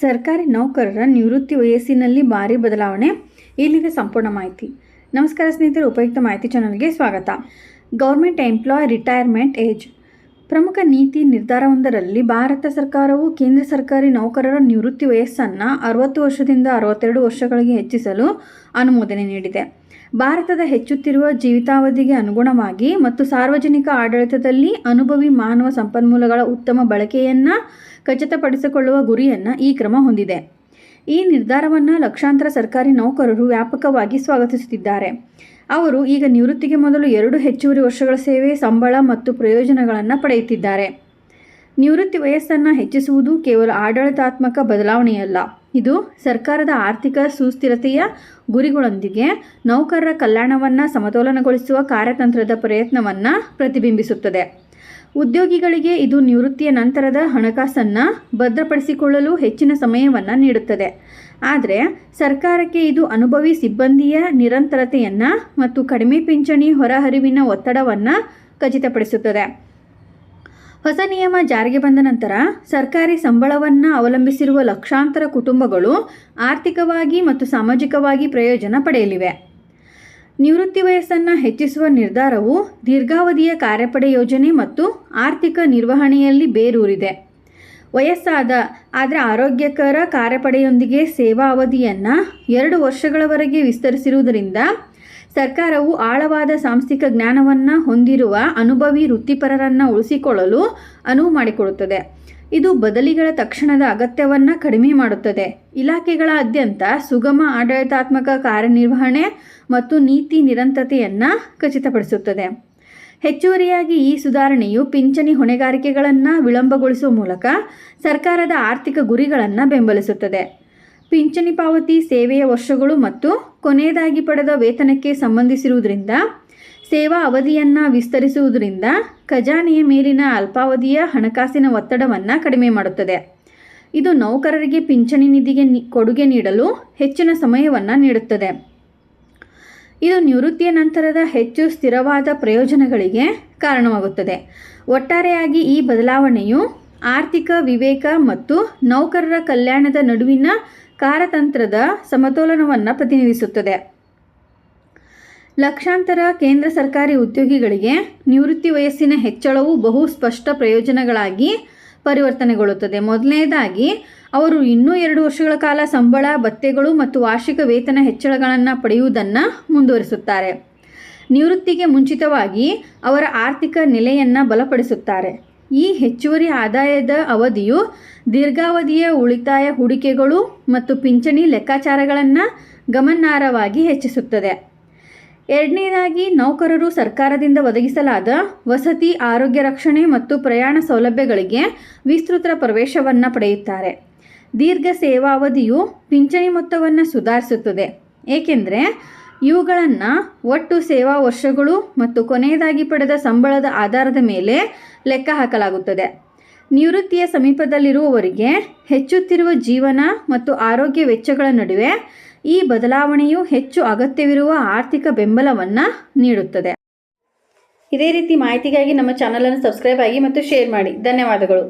ಸರ್ಕಾರಿ ನೌಕರರ ನಿವೃತ್ತಿ ವಯಸ್ಸಿನಲ್ಲಿ ಭಾರಿ ಬದಲಾವಣೆ. ಇಲ್ಲಿದೆ ಸಂಪೂರ್ಣ ಮಾಹಿತಿ. ನಮಸ್ಕಾರ ಸ್ನೇಹಿತರು, ಉಪಯುಕ್ತ ಮಾಹಿತಿ ಚಾನಲ್ಗೆ ಸ್ವಾಗತ. Government employee retirement age. ಪ್ರಮುಖ ನೀತಿ ನಿರ್ಧಾರವೊಂದರಲ್ಲಿ ಭಾರತ ಸರ್ಕಾರವು ಕೇಂದ್ರ ಸರ್ಕಾರಿ ನೌಕರರ ನಿವೃತ್ತಿ ವಯಸ್ಸನ್ನು ಅರವತ್ತು ವರ್ಷದಿಂದ ಅರವತ್ತೆರಡು ವರ್ಷಗಳಿಗೆ ಹೆಚ್ಚಿಸಲು ಅನುಮೋದನೆ ನೀಡಿದೆ. ಭಾರತದ ಹೆಚ್ಚುತ್ತಿರುವ ಜೀವಿತಾವಧಿಗೆ ಅನುಗುಣವಾಗಿ ಮತ್ತು ಸಾರ್ವಜನಿಕ ಆಡಳಿತದಲ್ಲಿ ಅನುಭವಿ ಮಾನವ ಸಂಪನ್ಮೂಲಗಳ ಉತ್ತಮ ಬಳಕೆಯನ್ನು ಖಚಿತಪಡಿಸಿಕೊಳ್ಳುವ ಗುರಿಯನ್ನು ಈ ಕ್ರಮ ಹೊಂದಿದೆ. ಈ ನಿರ್ಧಾರವನ್ನು ಲಕ್ಷಾಂತರ ಸರ್ಕಾರಿ ನೌಕರರು ವ್ಯಾಪಕವಾಗಿ ಸ್ವಾಗತಿಸುತ್ತಿದ್ದಾರೆ. ಅವರು ಈಗ ನಿವೃತ್ತಿಗೆ ಮೊದಲು ಎರಡು ಹೆಚ್ಚುವರಿ ವರ್ಷಗಳ ಸೇವೆ, ಸಂಬಳ ಮತ್ತು ಪ್ರಯೋಜನಗಳನ್ನು ಪಡೆಯುತ್ತಿದ್ದಾರೆ. ನಿವೃತ್ತಿ ವಯಸ್ಸನ್ನು ಹೆಚ್ಚಿಸುವುದು ಕೇವಲ ಆಡಳಿತಾತ್ಮಕ ಬದಲಾವಣೆಯಲ್ಲ. ಇದು ಸರ್ಕಾರದ ಆರ್ಥಿಕ ಸುಸ್ಥಿರತೆಯ ಗುರಿಗಳೊಂದಿಗೆ ನೌಕರರ ಕಲ್ಯಾಣವನ್ನು ಸಮತೋಲನಗೊಳಿಸುವ ಕಾರ್ಯತಂತ್ರದ ಪ್ರಯತ್ನವನ್ನು ಪ್ರತಿಬಿಂಬಿಸುತ್ತದೆ. ಉದ್ಯೋಗಿಗಳಿಗೆ ಇದು ನಿವೃತ್ತಿಯ ನಂತರದ ಹಣಕಾಸನ್ನು ಭದ್ರಪಡಿಸಿಕೊಳ್ಳಲು ಹೆಚ್ಚಿನ ಸಮಯವನ್ನು ನೀಡುತ್ತದೆ. ಆದರೆ ಸರ್ಕಾರಕ್ಕೆ ಇದು ಅನುಭವಿ ಸಿಬ್ಬಂದಿಯ ನಿರಂತರತೆಯನ್ನು ಮತ್ತು ಕಡಿಮೆ ಪಿಂಚಣಿ ಹೊರಹರಿವಿನ ಒತ್ತಡವನ್ನು ಖಚಿತಪಡಿಸುತ್ತದೆ. ಹೊಸ ನಿಯಮ ಜಾರಿಗೆ ಬಂದ ನಂತರ ಸರ್ಕಾರಿ ಸಂಬಳವನ್ನು ಅವಲಂಬಿಸಿರುವ ಲಕ್ಷಾಂತರ ಕುಟುಂಬಗಳು ಆರ್ಥಿಕವಾಗಿ ಮತ್ತು ಸಾಮಾಜಿಕವಾಗಿ ಪ್ರಯೋಜನ ಪಡೆಯಲಿವೆ. ನಿವೃತ್ತಿ ವಯಸ್ಸನ್ನು ಹೆಚ್ಚಿಸುವ ನಿರ್ಧಾರವು ದೀರ್ಘಾವಧಿಯ ಕಾರ್ಯಪಡೆ ಯೋಜನೆ ಮತ್ತು ಆರ್ಥಿಕ ನಿರ್ವಹಣೆಯಲ್ಲಿ ಬೇರೂರಿದೆ. ವಯಸ್ಸಾದ, ಆದರೆ ಆರೋಗ್ಯಕರ ಕಾರ್ಯಪಡೆಯೊಂದಿಗೆ ಸೇವಾ ಅವಧಿಯನ್ನು ಎರಡು ವರ್ಷಗಳವರೆಗೆ ವಿಸ್ತರಿಸಿರುವುದರಿಂದ ಸರ್ಕಾರವು ಆಳವಾದ ಸಾಂಸ್ಥಿಕ ಜ್ಞಾನವನ್ನು ಹೊಂದಿರುವ ಅನುಭವಿ ವೃತ್ತಿಪರರನ್ನು ಉಳಿಸಿಕೊಳ್ಳಲು ಅನುವು ಮಾಡಿಕೊಡುತ್ತದೆ. ಇದು ಬದಲಿಗಳ ತಕ್ಷಣದ ಅಗತ್ಯವನ್ನು ಕಡಿಮೆ ಮಾಡುತ್ತದೆ. ಇಲಾಖೆಗಳಾದ್ಯಂತ ಸುಗಮ ಆಡಳಿತಾತ್ಮಕ ಕಾರ್ಯನಿರ್ವಹಣೆ ಮತ್ತು ನೀತಿ ನಿರಂತರತೆಯನ್ನು ಖಚಿತಪಡಿಸುತ್ತದೆ. ಹೆಚ್ಚುವರಿಯಾಗಿ ಈ ಸುಧಾರಣೆಯು ಪಿಂಚಣಿ ಹೊಣೆಗಾರಿಕೆಗಳನ್ನು ವಿಳಂಬಗೊಳಿಸುವ ಮೂಲಕ ಸರ್ಕಾರದ ಆರ್ಥಿಕ ಗುರಿಗಳನ್ನು ಬೆಂಬಲಿಸುತ್ತದೆ. ಪಿಂಚಣಿ ಪಾವತಿ ಸೇವೆಯ ವರ್ಷಗಳು ಮತ್ತು ಕೊನೆಯದಾಗಿ ಪಡೆದ ವೇತನಕ್ಕೆ ಸಂಬಂಧಿಸಿರುವುದರಿಂದ, ಸೇವಾ ಅವಧಿಯನ್ನು ವಿಸ್ತರಿಸುವುದರಿಂದ ಖಜಾನೆಯ ಮೇಲಿನ ಅಲ್ಪಾವಧಿಯ ಹಣಕಾಸಿನ ಒತ್ತಡವನ್ನು ಕಡಿಮೆ ಮಾಡುತ್ತದೆ. ಇದು ನೌಕರರಿಗೆ ಪಿಂಚಣಿ ನಿಧಿಗೆ ಕೊಡುಗೆ ನೀಡಲು ಹೆಚ್ಚಿನ ಸಮಯವನ್ನು ನೀಡುತ್ತದೆ. ಇದು ನಿವೃತ್ತಿಯ ನಂತರದ ಹೆಚ್ಚು ಸ್ಥಿರವಾದ ಪ್ರಯೋಜನಗಳಿಗೆ ಕಾರಣವಾಗುತ್ತದೆ. ಒಟ್ಟಾರೆಯಾಗಿ ಈ ಬದಲಾವಣೆಯು ಆರ್ಥಿಕ ವಿವೇಕ ಮತ್ತು ನೌಕರರ ಕಲ್ಯಾಣದ ನಡುವಿನ ಕಾರ್ಯತಂತ್ರದ ಸಮತೋಲನವನ್ನು ಪ್ರತಿನಿಧಿಸುತ್ತದೆ. ಲಕ್ಷಾಂತರ ಕೇಂದ್ರ ಸರ್ಕಾರಿ ಉದ್ಯೋಗಿಗಳಿಗೆ ನಿವೃತ್ತಿ ವಯಸ್ಸಿನ ಹೆಚ್ಚಳವು ಬಹು ಸ್ಪಷ್ಟ ಪ್ರಯೋಜನಗಳಾಗಿ ಪರಿವರ್ತನೆಗೊಳ್ಳುತ್ತದೆ. ಮೊದಲನೇದಾಗಿ, ಅವರು ಇನ್ನೂ ಎರಡು ವರ್ಷಗಳ ಕಾಲ ಸಂಬಳ ಭತ್ಯೆಗಳು ಮತ್ತು ವಾರ್ಷಿಕ ವೇತನ ಹೆಚ್ಚಳಗಳನ್ನು ಪಡೆಯುವುದನ್ನು ಮುಂದುವರಿಸುತ್ತಾರೆ. ನಿವೃತ್ತಿಗೆ ಮುಂಚಿತವಾಗಿ ಅವರ ಆರ್ಥಿಕ ನೆಲೆಯನ್ನು ಬಲಪಡಿಸುತ್ತಾರೆ. ಈ ಹೆಚ್ಚುವರಿ ಆದಾಯದ ಅವಧಿಯು ದೀರ್ಘಾವಧಿಯ ಉಳಿತಾಯ ಹೂಡಿಕೆಗಳು ಮತ್ತು ಪಿಂಚಣಿ ಲೆಕ್ಕಾಚಾರಗಳನ್ನು ಗಮನಾರ್ಹವಾಗಿ ಹೆಚ್ಚಿಸುತ್ತದೆ. ಎರಡನೇದಾಗಿ, ನೌಕರರು ಸರ್ಕಾರದಿಂದ ಒದಗಿಸಲಾದ ವಸತಿ, ಆರೋಗ್ಯ ರಕ್ಷಣೆ ಮತ್ತು ಪ್ರಯಾಣ ಸೌಲಭ್ಯಗಳಿಗೆ ವಿಸ್ತೃತ ಪ್ರವೇಶವನ್ನು ಪಡೆಯುತ್ತಾರೆ. ದೀರ್ಘ ಸೇವಾವಧಿಯು ಪಿಂಚಣಿ ಮೊತ್ತವನ್ನು ಸುಧಾರಿಸುತ್ತದೆ. ಏಕೆಂದರೆ ಇವುಗಳನ್ನು ಒಟ್ಟು ಸೇವಾ ವರ್ಷಗಳು ಮತ್ತು ಕೊನೆಯದಾಗಿ ಪಡೆದ ಸಂಬಳದ ಆಧಾರದ ಮೇಲೆ ಲೆಕ್ಕ ಹಾಕಲಾಗುತ್ತದೆ. ನಿವೃತ್ತಿಯ ಸಮೀಪದಲ್ಲಿರುವವರಿಗೆ ಹೆಚ್ಚುತ್ತಿರುವ ಜೀವನ ಮತ್ತು ಆರೋಗ್ಯ ವೆಚ್ಚಗಳ ನಡುವೆ ಈ ಬದಲಾವಣೆಯು ಹೆಚ್ಚು ಅಗತ್ಯವಿರುವ ಆರ್ಥಿಕ ಬೆಂಬಲವನ್ನು ನೀಡುತ್ತದೆ. ಇದೇ ರೀತಿ ಮಾಹಿತಿಗಾಗಿ ನಮ್ಮ ಚಾನಲನ್ನು ಸಬ್ಸ್ಕ್ರೈಬ್ ಆಗಿ ಮತ್ತು ಶೇರ್ ಮಾಡಿ. ಧನ್ಯವಾದಗಳು.